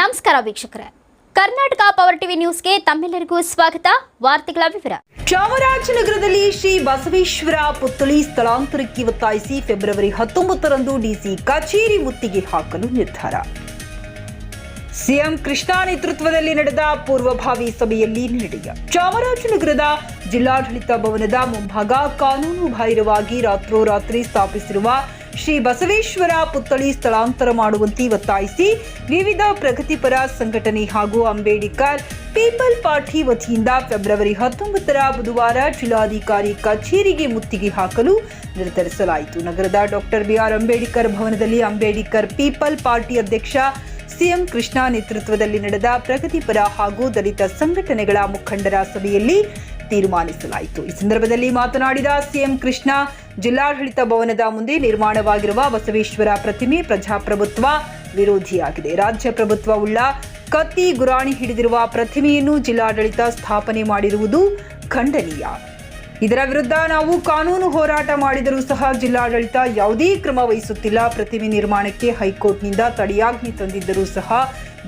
ನಮಸ್ಕಾರ ವೀಕ್ಷಕರೇ. Karnataka power TV ನ್ಯೂಸ್ಗೆ ತಮ್ಮೆಲ್ಲರಿಗೂ ಸ್ವಾಗತ. ವಾರ್ತೆಗಳ ವಿವರ. ಚಾಮರಾಜನಗರದಲ್ಲಿ ಶ್ರೀ ಬಸವೇಶ್ವರ ಪುತ್ಥಳಿ ಸ್ಥಳಾಂತರಕ್ಕೆ ಒತ್ತಾಯಿಸಿ ಫೆಬ್ರವರಿ ಹತ್ತೊಂಬತ್ತರಂದು ಡಿಸಿ ಕಚೇರಿ ಮುತ್ತಿಗೆ ಹಾಕಲು ನಿರ್ಧಾರ. ಸಿಎಂ ಕೃಷ್ಣ ನೇತೃತ್ವದಲ್ಲಿ ನಡೆದ ಪೂರ್ವಭಾವಿ ಸಭೆಯಲ್ಲಿ ನಿರ್ಣಯ ಚಾಮರಾಜನಗರದ ಜಿಲ್ಲಾಡಳಿತ ಭವನದ ಮುಂಭಾಗ ಕಾನೂನು ಬಾಹಿರವಾಗಿ ರಾತ್ರೋರಾತ್ರಿ ಸ್ಥಾಪಿಸಿರುವ ಶ್ರೀ ಬಸವೇಶ್ವರ ಪುತ್ಥಳಿ ಸ್ಥಳಾಂತರ ಮಾಡುವಂತೆ ಒತ್ತಾಯಿಸಿ ವಿವಿಧ ಪ್ರಗತಿಪರ ಸಂಘಟನೆ ಹಾಗೂ ಅಂಬೇಡ್ಕರ್ ಪೀಪಲ್ ಪಾರ್ಟಿ ವತಿಯಿಂದ ಫೆಬ್ರವರಿ ಹತ್ತೊಂಬತ್ತರ ಬುಧವಾರ ಜಿಲ್ಲಾಧಿಕಾರಿ ಕಚೇರಿಗೆ ಮುತ್ತಿಗೆ ಹಾಕಲು ನಿರ್ಧರಿಸಲಾಯಿತು. ನಗರದ ಡಾಕ್ಟರ್ ಬಿಆರ್ ಅಂಬೇಡ್ಕರ್ ಭವನದಲ್ಲಿ ಅಂಬೇಡ್ಕರ್ ಪೀಪಲ್ ಪಾರ್ಟಿ ಅಧ್ಯಕ್ಷ ಸಿಎಂ ಕೃಷ್ಣ ನೇತೃತ್ವದಲ್ಲಿ ನಡೆದ ಪ್ರಗತಿಪರ ಹಾಗೂ ದಲಿತ ಸಂಘಟನೆಗಳ ಮುಖಂಡರ ಸಭೆಯಲ್ಲಿ ತೀರ್ಮಾನಿಸಲಾಯಿತು. ಈ ಸಂದರ್ಭದಲ್ಲಿ ಮಾತನಾಡಿದ ಸಿಎಂ ಕೃಷ್ಣ, ಜಿಲ್ಲಾಡಳಿತ ಭವನದ ಮುಂದೆ ನಿರ್ಮಾಣವಾಗಿರುವ ಬಸವೇಶ್ವರ ಪ್ರತಿಮೆ ಪ್ರಜಾಪ್ರಭುತ್ವ ವಿರೋಧಿಯಾಗಿದೆ. ರಾಜ್ಯ ಪ್ರಭುತ್ವವುಳ್ಳ ಕತ್ತಿ ಗುರಾಣಿ ಹಿಡಿದಿರುವ ಪ್ರತಿಮೆಯನ್ನು ಜಿಲ್ಲಾಡಳಿತ ಸ್ಥಾಪನೆ ಮಾಡಿರುವುದು ಖಂಡನೀಯ. ಇದರ ವಿರುದ್ಧ ನಾವು ಕಾನೂನು ಹೋರಾಟ ಮಾಡಿದರೂ ಸಹ ಜಿಲ್ಲಾಡಳಿತ ಯಾವುದೇ ಕ್ರಮ ವಹಿಸುತ್ತಿಲ್ಲ. ಪ್ರತಿಮೆ ನಿರ್ಮಾಣಕ್ಕೆ ಹೈಕೋರ್ಟ್ನಿಂದ ತಡೆಯಾಜ್ಞೆ ತಂದಿದ್ದರೂ ಸಹ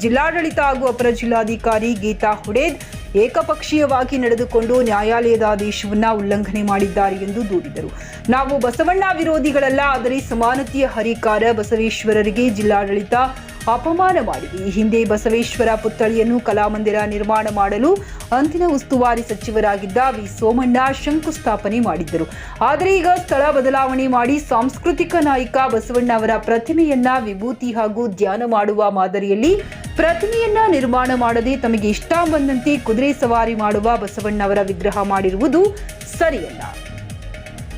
ಜಿಲ್ಲಾಡಳಿತ ಹಾಗೂ ಅಪರ ಜಿಲ್ಲಾಧಿಕಾರಿ ಗೀತಾ ಹುಡೇದ್ ಏಕಪಕ್ಷೀಯವಾಗಿ ನಡೆದುಕೊಂಡು ನ್ಯಾಯಾಲಯದ ಆದೇಶವನ್ನು ಉಲ್ಲಂಘನೆ ಮಾಡಿದ್ದಾರೆ ಎಂದು ದೂರಿದರು. ನಾವು ಬಸವಣ್ಣ ವಿರೋಧಿಗಳಲ್ಲ, ಆದರೆ ಸಮಾನತೆಯ ಹರಿಕಾರ ಬಸವೇಶ್ವರರಿಗೆ ಜಿಲ್ಲಾಡಳಿತ ಅಪಮಾನ ಮಾಡಿದೆ ಈ ಹಿಂದೆ ಬಸವೇಶ್ವರ ಪುತ್ಥಳಿಯನ್ನು ಕಲಾಮಂದಿರ ನಿರ್ಮಾಣ ಮಾಡಲು ಅಂದಿನ ಉಸ್ತುವಾರಿ ಸಚಿವರಾಗಿದ್ದ ವಿ ಸೋಮಣ್ಣ ಶಂಕುಸ್ಥಾಪನೆ ಮಾಡಿದ್ದರು. ಆದರೆ ಈಗ ಸ್ಥಳ ಬದಲಾವಣೆ ಮಾಡಿ ಸಾಂಸ್ಕೃತಿಕ ನಾಯಕ ಬಸವಣ್ಣ ಅವರ ಪ್ರತಿಮೆಯನ್ನ ವಿಭೂತಿ ಹಾಗೂ ಧ್ಯಾನ ಮಾಡುವ ಮಾದರಿಯಲ್ಲಿ ಪ್ರತಿಮೆಯನ್ನ ನಿರ್ಮಾಣ ಮಾಡದೆ ತಮಗೆ ಇಷ್ಟ ಬಂದಂತೆ ಕುದುರೆ ಸವಾರಿ ಮಾಡುವ ಬಸವಣ್ಣವರ ವಿಗ್ರಹ ಮಾಡಿರುವುದು ಸರಿಯಲ್ಲ.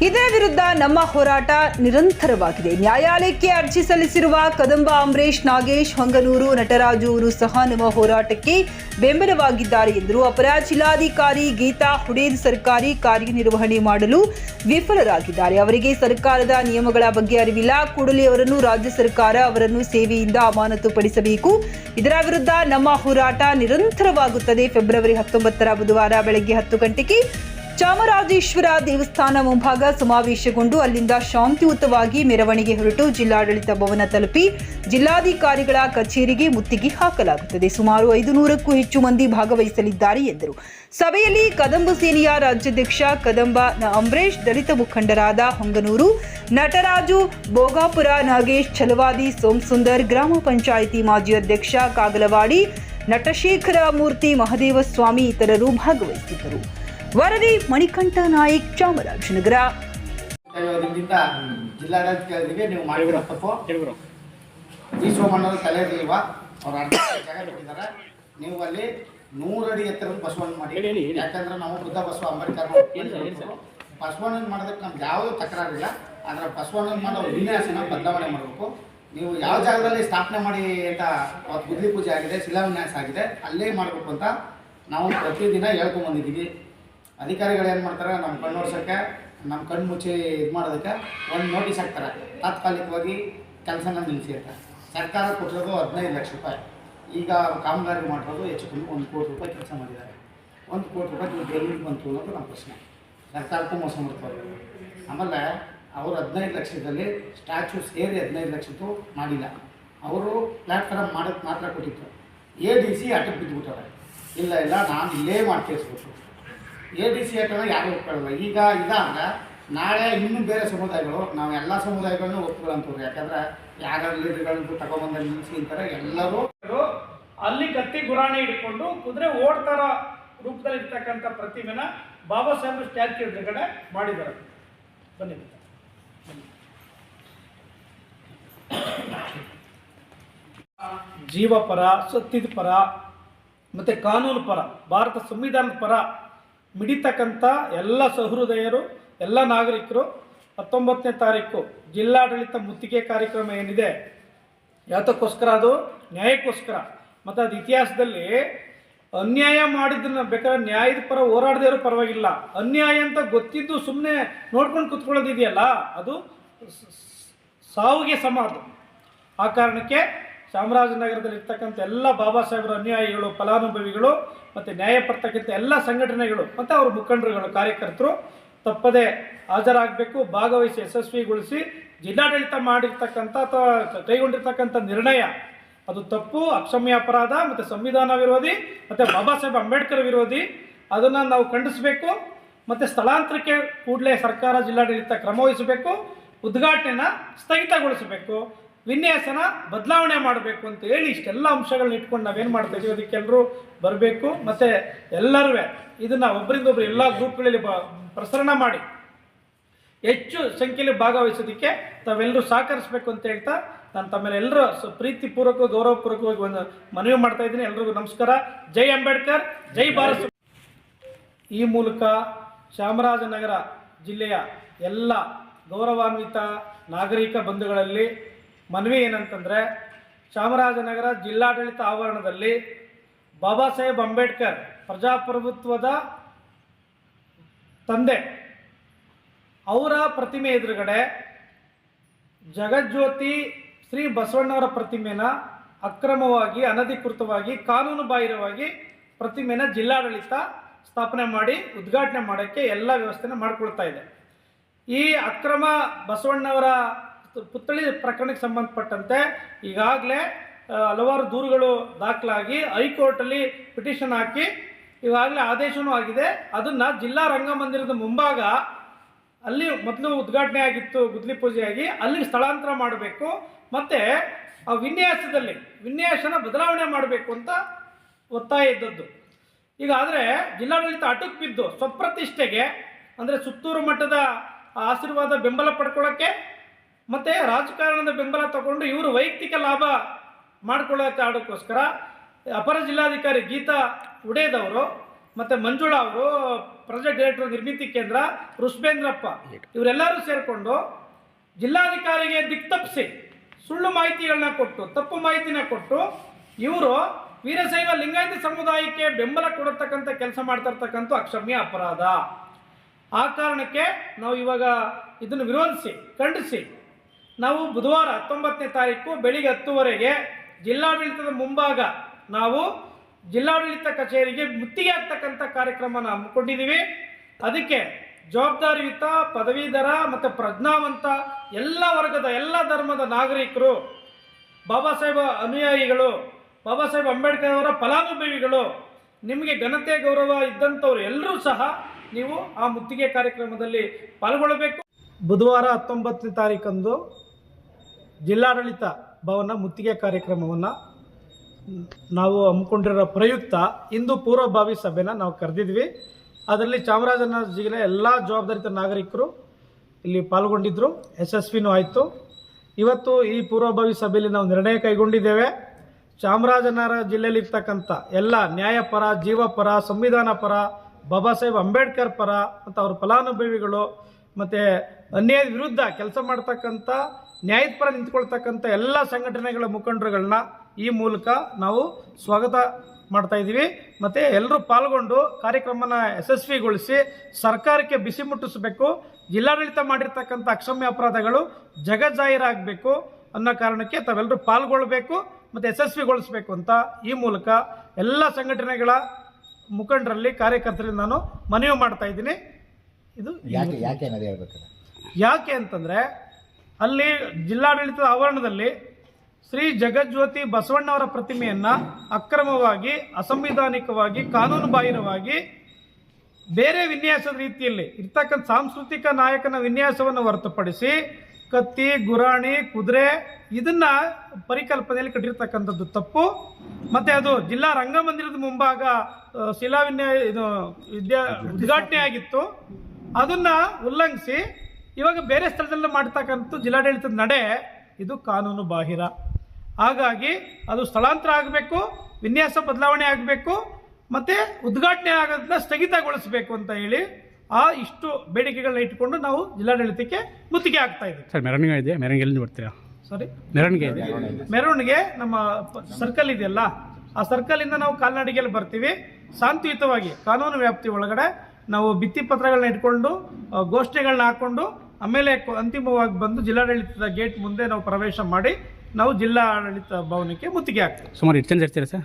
ಇದರ ವಿರುದ್ಧ ನಮ್ಮ ಹೋರಾಟ ನಿರಂತರವಾಗಿದೆ. ನ್ಯಾಯಾಲಯಕ್ಕೆ ಅರ್ಜಿ ಸಲ್ಲಿಸಿರುವ ಕದಂಬ ಅಂಬರೀಶ್ ನಾಗೇಶ್, ಹೊಂಗನೂರು, ನಟರಾಜು ಅವರು ಸಹ ನಮ್ಮ ಹೋರಾಟಕ್ಕೆ ಬೆಂಬಲವಾಗಿದ್ದಾರೆ ಎಂದರು. ಅಪರ ಜಿಲ್ಲಾಧಿಕಾರಿ ಗೀತಾ ಹುಡೇದ್ ಸರ್ಕಾರಿ ಕಾರ್ಯನಿರ್ವಹಣೆ ಮಾಡಲು ವಿಫಲರಾಗಿದ್ದಾರೆ. ಅವರಿಗೆ ಸರ್ಕಾರದ ನಿಯಮಗಳ ಬಗ್ಗೆ ಅರಿವಿಲ್ಲ. ಕೂಡಲೇ ಅವರನ್ನು ರಾಜ್ಯ ಸರ್ಕಾರ ಅವರನ್ನು ಸೇವೆಯಿಂದ ಅಮಾನತುಪಡಿಸಬೇಕು. ಇದರ ವಿರುದ್ಧ ನಮ್ಮ ಹೋರಾಟ ನಿರಂತರವಾಗುತ್ತದೆ. ಫೆಬ್ರವರಿ ಹತ್ತೊಂಬತ್ತರ ಬುಧವಾರ ಬೆಳಗ್ಗೆ ಹತ್ತು ಗಂಟೆಗೆ ಚಾಮರಾಜೇಶ್ವರ ದೇವಸ್ಥಾನ ಮುಂಭಾಗ ಸಮಾವೇಶಗೊಂಡು ಅಲ್ಲಿಂದ ಶಾಂತಿಯುತವಾಗಿ ಮೆರವಣಿಗೆ ಹೊರಟು ಜಿಲ್ಲಾಡಳಿತ ಭವನ ತಲುಪಿ ಜಿಲ್ಲಾಧಿಕಾರಿಗಳ ಕಚೇರಿಗೆ ಮುತ್ತಿಗೆ ಹಾಕಲಾಗುತ್ತದೆ. ಸುಮಾರು ಐದು ನೂರಕ್ಕೂ ಹೆಚ್ಚು ಮಂದಿ ಭಾಗವಹಿಸಲಿದ್ದಾರೆ ಎಂದರು. ಸಭೆಯಲ್ಲಿ ಕದಂಬ ಸೇನೆಯ ರಾಜ್ಯಾಧ್ಯಕ್ಷ ಕದಂಬ ಅಂಬರೀಶ್ ದಲಿತ ಮುಖಂಡರಾದ ಹೊಂಗನೂರು, ನಟರಾಜು ಬೋಗಾಪುರ ನಾಗೇಶ್, ಛಲವಾದಿ ಸೋಮಸುಂದರ್, ಗ್ರಾಮ ಪಂಚಾಯಿತಿ ಮಾಜಿ ಅಧ್ಯಕ್ಷ ಕಾಗಲವಾಡಿ, ನಟಶೇಖರ ಮೂರ್ತಿ ಮಹದೇವಸ್ವಾಮಿ ಇತರರು ಭಾಗವಹಿಸಿದ್ದರು. ವರದಿ ಮಣಿಕಂಠ ನಾಯಕ್ ಚಾಮರಾಜನಗರ. ಜಿಲ್ಲಾಡಳಿತಕ್ಕೆ ನೀವು ಮಾಡಿರೋ ತಪ್ಪು. ಈ ಸೋಮಣ್ಣವ್ರ ತಲೆ ಇಲ್ವಾ ಅವ್ರು ಅರ್ಧ ಜಾಗ ಕೊಟ್ಟಿದ್ದಾರೆ ನೀವು ಅಲ್ಲಿ ನೂರಡಿ ಎತ್ತರ ಬಸವಣ್ಣ ಮಾಡಿ. ಯಾಕಂದ್ರೆ ನಾವು ಬುದ್ಧ ಬಸವ ಅಂಬೇಡ್ಕರ್ ಬಸವಣ್ಣನ ಮಾಡೋದಕ್ಕೆ ನಮ್ಗೆ ಯಾವುದೂ ತಕರಾರಿಲ್ಲ. ಆದರೆ ಬಸವಣ್ಣನ ಮಾಡೋ ವಿನ್ಯಾಸನ ಬದಲಾವಣೆ ಮಾಡಬೇಕು. ನೀವು ಯಾವ ಜಾಗದಲ್ಲಿ ಸ್ಥಾಪನೆ ಮಾಡಿ ಅಂತ ಅವತ್ತು ಗುದ್ಲಿ ಪೂಜೆ ಆಗಿದೆ ಶಿಲಾನ್ಯಾಸ ಆಗಿದೆ ಅಲ್ಲೇ ಮಾಡಬೇಕು ಅಂತ ನಾವು ಪ್ರತಿದಿನ ಹೇಳ್ಕೊಂಡ್ ಬಂದಿದ್ದೀವಿ. ಅಧಿಕಾರಿಗಳು ಏನು ಮಾಡ್ತಾರೆ ನಮ್ಮ ಕಣ್ಣು ಹೊಡ್ಸೋಕ್ಕೆ ನಮ್ಮ ಕಣ್ಣು ಮುಚ್ಚಿ ಇದು ಮಾಡೋದಕ್ಕೆ ಒಂದು ನೋಟಿಸ್ ಹಾಕ್ತಾರೆ. ತಾತ್ಕಾಲಿಕವಾಗಿ ಕೆಲಸನ ನಿಲ್ಲಿಸಿರ್ತಾರೆ ಸರ್ಕಾರ ಕೊಟ್ಟಿರೋದು ಹದಿನೈದು ಲಕ್ಷ ರೂಪಾಯಿ. ಈಗ ಕಾಮಗಾರಿ ಮಾಡಿರೋದು ಹೆಚ್ಚು ಕಮ್ಮಿ ಒಂದು ಕೋಟಿ ರೂಪಾಯಿ ಕೆಲಸ ಮಾಡಿದ್ದಾರೆ. ಒಂದು ಕೋಟಿ ರೂಪಾಯಿ ನೀವು ಎಲ್ಲಿಗೆ ಬಂತು ಅನ್ನೋದು ನಮ್ಮ ಪ್ರಶ್ನೆ. ಸರ್ಕಾರಕ್ಕೂ ಮೋಸ ಮಾಡ್ತಾರೆ. ಆಮೇಲೆ ಅವರು ಹದಿನೈದು ಲಕ್ಷದಲ್ಲಿ ಸ್ಟ್ಯಾಚು ಸೇರಿ ಹದಿನೈದು ಲಕ್ಷದ್ದು ಮಾಡಿಲ್ಲ. ಅವರು ಪ್ಲ್ಯಾಟ್ಫಾರ್ಮ್ ಮಾಡೋಕ್ಕೆ ಮಾತ್ರ ಕೊಟ್ಟಿತ್ತು ಎ ಡಿ ಸಿ ಅಟಕ್ ಬಿದ್ದುಬಿಟ್ಟವ್ರೆ ಇಲ್ಲ ಇಲ್ಲ, ನಾನು ಇಲ್ಲೇ ಮಾಡ್ಕೇಳಿಸ್ಬೇಕು ಎ ಡಿ ಸಿ ಅಂತ ಯಾರು ಒಪ್ಕೊಳ್ಳಲ್ಲ. ಈಗ ಇದಾಗ ನಾಳೆ ಇನ್ನೂ ಬೇರೆ ಸಮುದಾಯಗಳು, ನಾವು ಎಲ್ಲ ಸಮುದಾಯಗಳನ್ನೂ ಒಪ್ಕೊಳ್ಳಂತವ್ರು. ಯಾಕಂದ್ರೆ ಯಾರ ಲೀಡರ್ಗಳನ್ನು ತಗೊಂಡ್ಬಂದ ನಿಲ್ಲಿಸಿ ಅಂತಾರೆ. ಎಲ್ಲರೂ ಅಲ್ಲಿ ಕತ್ತಿ ಗುರಾಣಿ ಹಿಡ್ಕೊಂಡು ಕುದುರೆ ಓಡ್ತಾರ ರೂಪದಲ್ಲಿ ಇರ್ತಕ್ಕಂಥ ಪ್ರತಿಮೆನ ಬಾಬಾ ಸಾಹೇಬ್ ಸ್ಟ್ಯಾಚ್ಯೂ ಎದುರುಗಡೆ ಮಾಡಿದ್ದಾರೆ. ಬನ್ನಿ. ಜೀವ ಪರ ಸತ್ಯದ ಪರ, ಮತ್ತು ಕಾನೂನು ಪರ, ಭಾರತ ಸಂವಿಧಾನದ ಪರ ಮಿಡಿತಕ್ಕಂಥ ಎಲ್ಲ ಸಹೃದಯರು, ಎಲ್ಲ ನಾಗರಿಕರು, ಹತ್ತೊಂಬತ್ತನೇ ತಾರೀಕು ಜಿಲ್ಲಾಡಳಿತ ಮುತ್ತಿಗೆ ಕಾರ್ಯಕ್ರಮ ಏನಿದೆ, ಯಾತಕ್ಕೋಸ್ಕರ ಅದು? ನ್ಯಾಯಕ್ಕೋಸ್ಕರ. ಮತ್ತು ಅದು ಇತಿಹಾಸದಲ್ಲಿ ಅನ್ಯಾಯ ಮಾಡಿದ್ದನ್ನ ಬೇಕಾದ್ರೆ ನ್ಯಾಯದ ಪರ ಹೋರಾಡದೇ ಪರವಾಗಿಲ್ಲ. ಅನ್ಯಾಯ ಅಂತ ಗೊತ್ತಿದ್ದು ಸುಮ್ಮನೆ ನೋಡ್ಕೊಂಡು ಕುತ್ಕೊಳ್ಳೋದಿದೆಯಲ್ಲ, ಅದು ಸಾವಿಗೆ ಸಮ ಆ ಕಾರಣಕ್ಕೆ ಚಾಮರಾಜನಗರದಲ್ಲಿರ್ತಕ್ಕಂಥ ಎಲ್ಲ ಬಾಬಾ ಸಾಹೇಬರ ಅನ್ಯಾಯಿಗಳು, ಫಲಾನುಭವಿಗಳು ಮತ್ತು ನ್ಯಾಯ ಪಡ್ತಕ್ಕಂಥ ಎಲ್ಲ ಸಂಘಟನೆಗಳು ಮತ್ತು ಅವ್ರ ಮುಖಂಡರುಗಳು, ಕಾರ್ಯಕರ್ತರು ತಪ್ಪದೆ ಹಾಜರಾಗಬೇಕು, ಭಾಗವಹಿಸಿ, ಯಶಸ್ವಿಗೊಳಿಸಿ, ಜಿಲ್ಲಾಡಳಿತ ಮಾಡಿರ್ತಕ್ಕಂಥ ಅಥವಾ ಕೈಗೊಂಡಿರ್ತಕ್ಕಂಥ ನಿರ್ಣಯ. ಅದು ತಪ್ಪು, ಅಕ್ಷಮ್ಯ ಅಪರಾಧ ಮತ್ತು ಸಂವಿಧಾನ ವಿರೋಧಿ ಮತ್ತು ಬಾಬಾ ಸಾಹೇಬ್ ಅಂಬೇಡ್ಕರ್ ವಿರೋಧಿ. ಅದನ್ನು ನಾವು ಖಂಡಿಸಬೇಕು. ಮತ್ತು ಸ್ಥಳಾಂತರಕ್ಕೆ ಕೂಡಲೇ ಸರ್ಕಾರ, ಜಿಲ್ಲಾಡಳಿತ ಕ್ರಮ ವಹಿಸಬೇಕು. ಉದ್ಘಾಟನೆನ ಸ್ಥಗಿತಗೊಳಿಸಬೇಕು. ವಿನ್ಯಾಸನ ಬದಲಾವಣೆ ಮಾಡಬೇಕು ಅಂತ ಹೇಳಿ ಇಷ್ಟೆಲ್ಲ ಅಂಶಗಳನ್ನ ಇಟ್ಕೊಂಡು ನಾವೇನು ಮಾಡ್ತಾ ಇದೀವಿ ಅದಕ್ಕೆಲ್ಲರೂ ಬರಬೇಕು. ಮತ್ತು ಎಲ್ಲರೂ ಇದನ್ನು ಒಬ್ಬರಿಂದ ಒಬ್ಬರು ಎಲ್ಲ ಗ್ರೂಪ್ಗಳಲ್ಲಿ ಬ, ಪ್ರಸರಣ ಮಾಡಿ. ಹೆಚ್ಚು ಸಂಖ್ಯೆಯಲ್ಲಿ ಭಾಗವಹಿಸೋದಕ್ಕೆ ತಾವೆಲ್ಲರೂ ಸಹಕರಿಸಬೇಕು ಅಂತ ಹೇಳ್ತಾ ನಾನು ತಮ್ಮೆಲ್ಲರೂ ಎಲ್ಲರೂ ಸ- ಪ್ರೀತಿಪೂರ್ವಕ, ಗೌರವಪೂರ್ವಕವಾಗಿ ಒಂದು ಮನವಿ ಮಾಡ್ತಾ ಇದ್ದೀನಿ. ಎಲ್ರಿಗೂ ನಮಸ್ಕಾರ. ಜೈ ಅಂಬೇಡ್ಕರ್, ಜೈ ಭಾರತ್ ಈ ಮೂಲಕ ಚಾಮರಾಜನಗರ ಜಿಲ್ಲೆಯ ಎಲ್ಲ ಗೌರವಾನ್ವಿತ ನಾಗರಿಕ ಬಂಧುಗಳಲ್ಲಿ ಮನವಿ ಏನಂತಂದರೆ ಚಾಮರಾಜನಗರ ಜಿಲ್ಲಾಡಳಿತ ಆವರಣದಲ್ಲಿ ಬಾಬಾ ಸಾಹೇಬ್ ಅಂಬೇಡ್ಕರ್ ಪ್ರಜಾಪ್ರಭುತ್ವದ ತಂದೆ, ಅವರ ಪ್ರತಿಮೆ ಎದುರುಗಡೆ ಜಗಜ್ಯೋತಿ ಶ್ರೀ ಬಸವಣ್ಣವರ ಪ್ರತಿಮೆನ ಅಕ್ರಮವಾಗಿ, ಅನಧಿಕೃತವಾಗಿ, ಕಾನೂನು ಬಾಹಿರವಾಗಿ ಪ್ರತಿಮೆನ ಜಿಲ್ಲಾಡಳಿತ ಸ್ಥಾಪನೆ ಮಾಡಿ, ಉದ್ಘಾಟನೆ ಮಾಡೋಕ್ಕೆ ಎಲ್ಲ ವ್ಯವಸ್ಥೆನ ಮಾಡ್ಕೊಳ್ತಾ ಇದೆ. ಈ ಅಕ್ರಮ ಬಸವಣ್ಣವರ ಪುತ್ಥಳಿ ಪ್ರಕರಣಕ್ಕೆ ಸಂಬಂಧಪಟ್ಟಂತೆ ಈಗಾಗಲೇ ಹಲವಾರು ದೂರುಗಳು ದಾಖಲಾಗಿ ಹೈಕೋರ್ಟಲ್ಲಿ ಪಿಟಿಷನ್ ಹಾಕಿ ಈಗಾಗಲೇ ಆದೇಶವೂ ಆಗಿದೆ. ಅದನ್ನು ಜಿಲ್ಲಾ ರಂಗಮಂದಿರದ ಮುಂಭಾಗ ಅಲ್ಲಿ ಮೊದಲು ಉದ್ಘಾಟನೆ ಆಗಿತ್ತು, ಗುದ್ಲಿ ಪೂಜೆಯಾಗಿ. ಅಲ್ಲಿಗೆ ಸ್ಥಳಾಂತರ ಮಾಡಬೇಕು. ಮತ್ತು ಆ ವಿನ್ಯಾಸದಲ್ಲಿ, ವಿನ್ಯಾಸನ ಬದಲಾವಣೆ ಮಾಡಬೇಕು ಅಂತ ಒತ್ತಾಯ ಇದ್ದದ್ದು. ಈಗ ಆದರೆ ಜಿಲ್ಲಾಡಳಿತ ಅಟಕ್ ಬಿದ್ದು ಸ್ವಪ್ರತಿಷ್ಠೆಗೆ, ಅಂದರೆ ಸುತ್ತೂರು ಮಟ್ಟದ ಆಶೀರ್ವಾದ ಬೆಂಬಲ ಪಡ್ಕೊಳ್ಳೋಕ್ಕೆ ಮತ್ತು ರಾಜಕಾರಣದ ಬೆಂಬಲ ತಗೊಂಡು ಇವರು ವೈಯಕ್ತಿಕ ಲಾಭ ಮಾಡ್ಕೊಳ್ಳೋಕೆ ಆಡೋಕ್ಕೋಸ್ಕರ ಅಪರ ಜಿಲ್ಲಾಧಿಕಾರಿ ಗೀತಾ ಉಡೇದವರು ಮತ್ತು ಮಂಜುಳಾ ಅವರು ಪ್ರಾಜೆಕ್ಟ್ ಡೈರೆಕ್ಟರ್ ನಿರ್ಮಿತಿ ಕೇಂದ್ರ ಋಷ್ಭೇಂದ್ರಪ್ಪ ಇವರೆಲ್ಲರೂ ಸೇರಿಕೊಂಡು ಜಿಲ್ಲಾಧಿಕಾರಿಗೆ ದಿಕ್ತಪ್ಪಿಸಿ ಸುಳ್ಳು ಮಾಹಿತಿಗಳನ್ನ ಕೊಟ್ಟು, ತಪ್ಪು ಮಾಹಿತಿನ ಕೊಟ್ಟು ಇವರು ವೀರಶೈವ ಲಿಂಗಾಯತ ಸಮುದಾಯಕ್ಕೆ ಬೆಂಬಲ ಕೊಡತಕ್ಕಂಥ ಕೆಲಸ ಮಾಡ್ತಾ ಇರ್ತಕ್ಕಂಥ ಅಕ್ಷಮ್ಯ ಅಪರಾಧ. ಆ ಕಾರಣಕ್ಕೆ ನಾವು ಇವಾಗ ಇದನ್ನು ವಿರೋಧಿಸಿ, ಖಂಡಿಸಿ ನಾವು ಬುಧವಾರ ಹತ್ತೊಂಬತ್ತನೇ ತಾರೀಕು ಬೆಳಿಗ್ಗೆ ಹತ್ತುವರೆಗೆ ಜಿಲ್ಲಾಡಳಿತದ ಮುಂಭಾಗ ನಾವು ಜಿಲ್ಲಾಡಳಿತ ಕಚೇರಿಗೆ ಮುತ್ತಿಗೆ ಆಗ್ತಕ್ಕಂಥ ಕಾರ್ಯಕ್ರಮನ ಹಮ್ಮಿಕೊಂಡಿದ್ದೀವಿ ಅದಕ್ಕೆ ಜವಾಬ್ದಾರಿಯುತ, ಪದವೀಧರ ಮತ್ತು ಪ್ರಜ್ಞಾವಂತ ಎಲ್ಲ ವರ್ಗದ ಎಲ್ಲ ಧರ್ಮದ ನಾಗರಿಕರು, ಬಾಬಾ ಸಾಹೇಬ ಅನುಯಾಯಿಗಳು, ಬಾಬಾ ಸಾಹೇಬ್ ಅಂಬೇಡ್ಕರ್ ಅವರ ಫಲಾನುಭವಿಗಳು, ನಿಮಗೆ ಘನತೆ, ಗೌರವ ಇದ್ದಂಥವ್ರು ಎಲ್ಲರೂ ಸಹ ನೀವು ಆ ಮುತ್ತಿಗೆ ಕಾರ್ಯಕ್ರಮದಲ್ಲಿ ಪಾಲ್ಗೊಳ್ಳಬೇಕು. ಬುಧವಾರ ಹತ್ತೊಂಬತ್ತನೇ ತಾರೀಕಂದು ಜಿಲ್ಲಾಡಳಿತ ಭವನ ಮುತ್ತಿಗೆ ಕಾರ್ಯಕ್ರಮವನ್ನು ನಾವು ಹಮ್ಮಿಕೊಂಡಿರೋ ಪ್ರಯುಕ್ತ ಇಂದು ಪೂರ್ವಭಾವಿ ಸಭೆನ ನಾವು ಕರೆದಿದ್ವಿ. ಅದರಲ್ಲಿ ಚಾಮರಾಜನಗರ ಜಿಲ್ಲೆ ಎಲ್ಲ ಜವಾಬ್ದಾರಿತ ನಾಗರಿಕರು ಇಲ್ಲಿ ಪಾಲ್ಗೊಂಡಿದ್ದರು ಯಶಸ್ವಿನೂ ಆಯಿತು. ಇವತ್ತು ಈ ಪೂರ್ವಭಾವಿ ಸಭೆಯಲ್ಲಿ ನಾವು ನಿರ್ಣಯ ಕೈಗೊಂಡಿದ್ದೇವೆ. ಚಾಮರಾಜನಗರ ಜಿಲ್ಲೆಯಲ್ಲಿರ್ತಕ್ಕಂಥ ಎಲ್ಲ ನ್ಯಾಯಪರ ಜೀವಪರ ಸಂವಿಧಾನ ಪರ, ಬಾಬಾ ಸಾಹೇಬ್ ಅಂಬೇಡ್ಕರ್ ಪರ, ಮತ್ತು ಅವ್ರ ಫಲಾನುಭವಿಗಳು, ಮತ್ತು ಅನ್ಯಾಯದ ವಿರುದ್ಧ ಕೆಲಸ ಮಾಡ್ತಕ್ಕಂಥ, ನ್ಯಾಯದ ಪರ ನಿಂತ್ಕೊಳ್ತಕ್ಕಂಥ ಎಲ್ಲ ಸಂಘಟನೆಗಳ ಮುಖಂಡರುಗಳನ್ನ ಈ ಮೂಲಕ ನಾವು ಸ್ವಾಗತ ಮಾಡ್ತಾ ಇದ್ದೀವಿ. ಮತ್ತು ಎಲ್ಲರೂ ಪಾಲ್ಗೊಂಡು ಕಾರ್ಯಕ್ರಮನ ಯಶಸ್ವಿಗೊಳಿಸಿ ಸರ್ಕಾರಕ್ಕೆ ಬಿಸಿ ಮುಟ್ಟಿಸಬೇಕು, ಜಿಲ್ಲಾಡಳಿತ ಮಾಡಿರ್ತಕ್ಕಂಥ ಅಕ್ಷಮ್ಯ ಅಪರಾಧಗಳು ಜಗಜಾಹೀರಾಗಬೇಕು ಅನ್ನೋ ಕಾರಣಕ್ಕೆ ತಾವೆಲ್ಲರೂ ಪಾಲ್ಗೊಳ್ಬೇಕು ಮತ್ತು ಯಶಸ್ವಿಗೊಳಿಸಬೇಕು ಅಂತ ಈ ಮೂಲಕ ಎಲ್ಲ ಸಂಘಟನೆಗಳ ಮುಖಂಡರಲ್ಲಿ ಕಾರ್ಯಕರ್ತರಲ್ಲಿ ನಾನು ಮನವಿ ಮಾಡ್ತಾ ಇದ್ದೀನಿ. ಇದು ಯಾಕೆ ಯಾಕೆ ಏನಾದರೂ ಹೇಳ್ಬೇಕಲ್ಲ ಯಾಕೆ ಅಂತಂದರೆ ಅಲ್ಲಿ ಜಿಲ್ಲಾಡಳಿತದ ಆವರಣದಲ್ಲಿ ಶ್ರೀ ಜಗಜ್ಯೋತಿ ಬಸವಣ್ಣವರ ಪ್ರತಿಮೆಯನ್ನು ಅಕ್ರಮವಾಗಿ, ಅಸಂವಿಧಾನಿಕವಾಗಿ, ಕಾನೂನುಬಾಹಿರವಾಗಿ ಬೇರೆ ವಿನ್ಯಾಸದ ರೀತಿಯಲ್ಲಿ ಇರ್ತಕ್ಕಂಥ ಸಾಂಸ್ಕೃತಿಕ ನಾಯಕನ ವಿನ್ಯಾಸವನ್ನು ಹೊರತುಪಡಿಸಿ ಕತ್ತಿ, ಗುರಾಣಿ, ಕುದುರೆ ಇದನ್ನ ಪರಿಕಲ್ಪನೆಯಲ್ಲಿ ಕಟ್ಟಿರ್ತಕ್ಕಂಥದ್ದು ತಪ್ಪು. ಮತ್ತೆ ಅದು ಜಿಲ್ಲಾ ರಂಗಮಂದಿರದ ಮುಂಭಾಗ ಶಿಲಾವಿನ್ಯ ಇದು ವಿದ್ಯಾ ಉದ್ಘಾಟನೆ ಆಗಿತ್ತು. ಅದನ್ನ ಉಲ್ಲಂಘಿಸಿ ಇವಾಗ ಬೇರೆ ಸ್ಥಳದಲ್ಲಿ ಮಾಡ್ತಕ್ಕಂಥ ಜಿಲ್ಲಾಡಳಿತದ ನಡೆ ಇದು ಕಾನೂನು ಬಾಹಿರ. ಹಾಗಾಗಿ ಅದು ಸ್ಥಳಾಂತರ ಆಗಬೇಕು ವಿನ್ಯಾಸ ಬದಲಾವಣೆ ಆಗಬೇಕು ಮತ್ತು ಉದ್ಘಾಟನೆ ಆಗೋದನ್ನ ಸ್ಥಗಿತಗೊಳಿಸಬೇಕು ಅಂತ ಹೇಳಿ ಆ ಇಷ್ಟು ಬೇಡಿಕೆಗಳನ್ನ ಇಟ್ಕೊಂಡು ನಾವು ಜಿಲ್ಲಾಡಳಿತಕ್ಕೆ ಮುತ್ತಿಗೆ ಆಗ್ತಾ ಇದೆ ಸರ್ ಮೆರವಣಿಗೆ ಇದೆ ಮೆರವಣಿಗೆ ಎಲ್ಲಿಂದ ಬರ್ತೀರಾ? ಸಾರಿ ಮೆರವಣಿಗೆ ಇದೆ ಮೆರವಣಿಗೆ ನಮ್ಮ ಸರ್ಕಲ್ ಇದೆಯಲ್ಲ ಆ ಸರ್ಕಲಿಂದ ನಾವು ಕಾಲ್ನಡಿಗೆಯಲ್ಲಿ ಬರ್ತೀವಿ. ಶಾಂತಿಯುತವಾಗಿ ಕಾನೂನು ವ್ಯಾಪ್ತಿ ಒಳಗಡೆ ನಾವು ಭಿತ್ತಿ ಪತ್ರಗಳನ್ನ ಇಟ್ಕೊಂಡು ಗೋಷ್ಠಿಗಳನ್ನ ಘೋಷಣೆಗಳನ್ನ ಹಾಕೊಂಡು ಆಮೇಲೆ ಅಂತಿಮವಾಗಿ ಬಂದು ಜಿಲ್ಲಾಡಳಿತದ ಗೇಟ್ ಮುಂದೆ ನಾವು ಪ್ರವೇಶ ಮಾಡಿ ನಾವು ಜಿಲ್ಲಾಡಳಿತ ಭವನಕ್ಕೆ ಮುತ್ತಿಗೆ ಹಾಕ್ತೀವಿ. ಸುಮಾರು ಎಷ್ಟು ಜನ ಇರ್ತೀರಾ ಸರ್?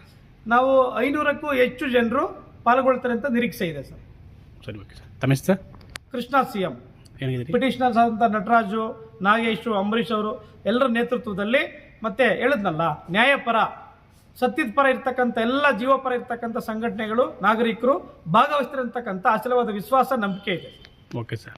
ನಾವು ಐನೂರಕ್ಕೂ ಹೆಚ್ಚು ಜನರು ಪಾಲ್ಗೊಳ್ತಾರೆ ಅಂತ ನಿರೀಕ್ಷೆ ಇದೆ ಸರ್. ಸರಿ ಓಕೆ ಸರ್. ತಮ್ಮ ಹೆಸರು sir? Krishna C M petitioners ಆದಂಥ ನಟರಾಜು ನಾಗೇಶು ಅಂಬರೀಷ್ ಅವರು ಎಲ್ಲರ ನೇತೃತ್ವದಲ್ಲಿ ಮತ್ತೆ ಹೇಳಿದ್ನಲ್ಲ ನ್ಯಾಯಪರ ಸತ್ಯದ ಪರ ಇರ್ತಕ್ಕಂಥ ಎಲ್ಲ ಜೀವಪರ ಇರ್ತಕ್ಕಂಥ ಸಂಘಟನೆಗಳು ನಾಗರಿಕರು ಭಾಗವಹಿಸ್ತಿರತಕ್ಕಂಥ ಅಚಲವಾದ ವಿಶ್ವಾಸ ನಂಬಿಕೆ ಇದೆ. Okay sir.